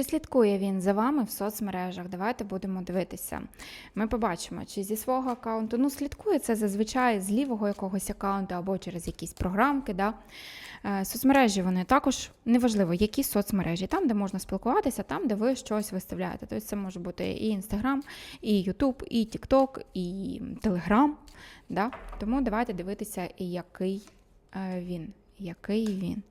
Чи слідкує він за вами в соцмережах? Давайте будемо дивитися. Ми побачимо, чи зі свого аккаунту. Ну, слідкує це зазвичай з лівого якогось аккаунту або через якісь програмки. Да? Е, Соцмережі вони також неважливо, які соцмережі, там, де можна спілкуватися, там, де ви щось виставляєте. Тобто це може бути і Інстаграм, і Ютуб, і Тікток, і Телеграм. Да? Тому давайте дивитися, який е, він. Який він.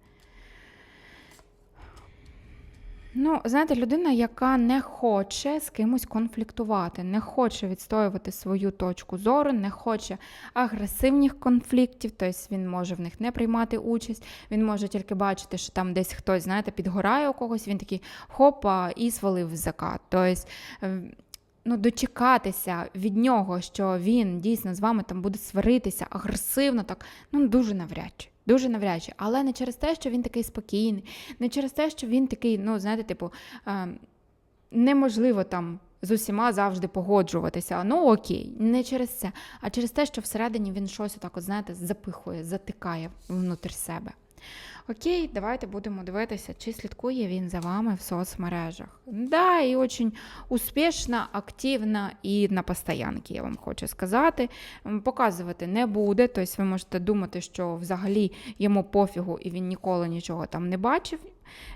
Ну, знаєте, людина, яка не хоче з кимось конфліктувати, не хоче відстоювати свою точку зору, не хоче агресивних конфліктів, тобто він може в них не приймати участь, він може тільки бачити, що там десь хтось, знаєте, підгорає у когось, він такий хопа і свалив закат. Тобто, е, ну, дочекатися від нього, що він дійсно з вами там буде сваритися агресивно, так ну дуже навряд чи. Дуже навряд чи. Але не через те, що він такий спокійний, не через те, що він такий, ну, знаєте, типу, е, неможливо там з усіма завжди погоджуватися. Ну окей, не через це, а через те, що всередині він щось отак, от, знаєте, запихує, затикає внутрі себе. Окей, давайте будемо дивитися, чи слідкує він за вами в соцмережах. Да, і дуже успішна, активна і на постоянки, я вам хочу сказати. Показувати не буде, тобто ви можете думати, що взагалі йому пофігу і він ніколи нічого там не бачив.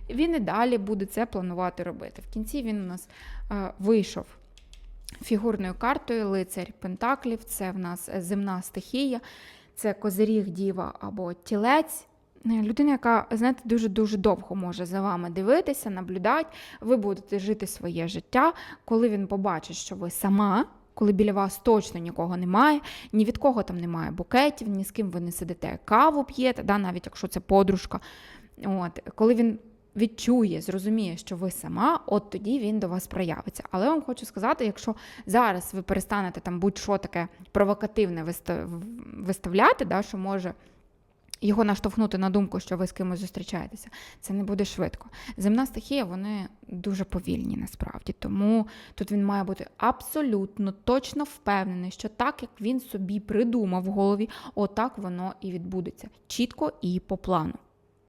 Він і далі буде це планувати робити. В кінці він у нас е, вийшов фігурною картою лицарь Пентаклів, це в нас земна стихія, це козиріг діва або тілець. Е, Людина, яка, знаєте, дуже-дуже довго може за вами дивитися, наблюдати, ви будете жити своє життя, коли він побачить, що ви сама, коли біля вас точно нікого немає, ні від кого там немає букетів, ні з ким ви не сидите, каву п'єте, да, навіть якщо це подружка. От, коли він відчує, зрозуміє, що ви сама, от тоді він до вас проявиться. Але я вам хочу сказати, якщо зараз ви перестанете там будь-що таке провокативне виста- виставляти, да, що може його наштовхнути на думку, що ви з кимось зустрічаєтеся, це не буде швидко. Земна стихія, вони дуже повільні насправді. Тому тут він має бути абсолютно точно впевнений, що так, як він собі придумав в голові, отак воно і відбудеться. Чітко і по плану.